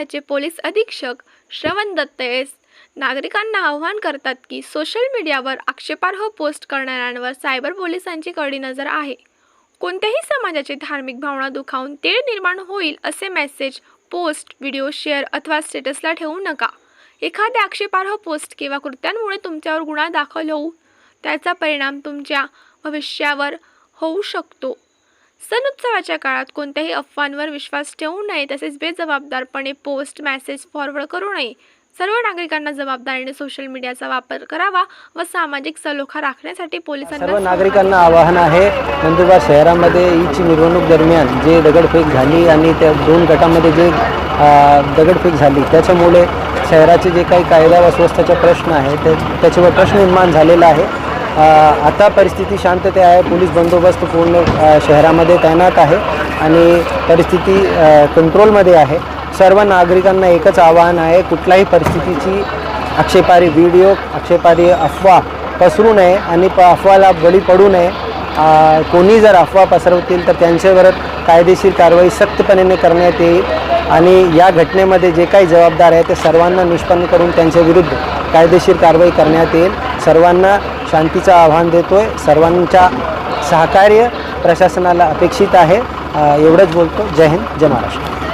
जिल्ह्याचे पोलीस अधीक्षक श्रवण दत्त एस. नागरिकांना आवाहन करतात की सोशल मीडियावर आक्षेपार्ह पोस्ट करणाऱ्यांवर सायबर पोलिसांची कडी नजर आहे. कोणत्याही समाजाची धार्मिक भावना दुखावून तेळ निर्माण होईल असे मेसेज पोस्ट व्हिडिओ शेअर अथवा स्टेटसला ठेवू नका. एखाद्या आक्षेपार्ह पोस्ट किंवा कृत्यांमुळे तुमच्यावर गुन्हा दाखल होऊ. त्याचा परिणाम तुमच्या भविष्यावर होऊ शकतो. सण उत्सवाच्या काळात कोणत्याही अफवांवर विश्वास ठेवू नये तसेच बेजबाबदारपणे पोस्ट मेसेज फॉरवर्ड करू नये. सर्व नागरिकांना जबाबदारीने सोशल मीडियाचा वापर करावा व सामाजिक सलोखा राखण्यासाठी पोलिसांना सर्व नागरिकांना आवाहन आहे नंदुरबार शहरामध्ये ईदची मिरवणूक दरम्यान जे दगडफेक झाली आणि त्या दोन गटामध्ये जे दगडफेक झाली त्याच्यामुळे शहराचे जे काही कायदा व स्वस्ताचे प्रश्न आहे ते त्याच्यावर प्रश्न निर्माण झालेला आहे. आता परिस्थिती शांतते आहे. पोलीस बंदोबस्त पूर्ण शहरामध्ये तैनात आहे आणि परिस्थिती कंट्रोलमध्ये आहे. सर्व नागरिकांना एकच आवाहन आहे कुठल्याही परिस्थितीची आक्षेपारी व्हिडिओ आक्षेपारी अफवा पसरू नये आणि प अफवाला बळी पडू नये. कोणी जर अफवा पसरवतील तर त्यांच्यावर कायदेशीर कारवाई सक्तपणे करण्यात येईल आणि या घटनेमध्ये जे काही जबाबदार आहे ते सर्वांना निष्पन्न करून त्यांच्या विरुद्ध कायदेशीर कारवाई करण्यात येईल. सर्वांना शांतीचं आव्हान देतो आहे सर्वांच्या सहकार्य प्रशासनाला अपेक्षित आहे. एवढंच बोलतो. जय हिंद जय महाराष्ट्र.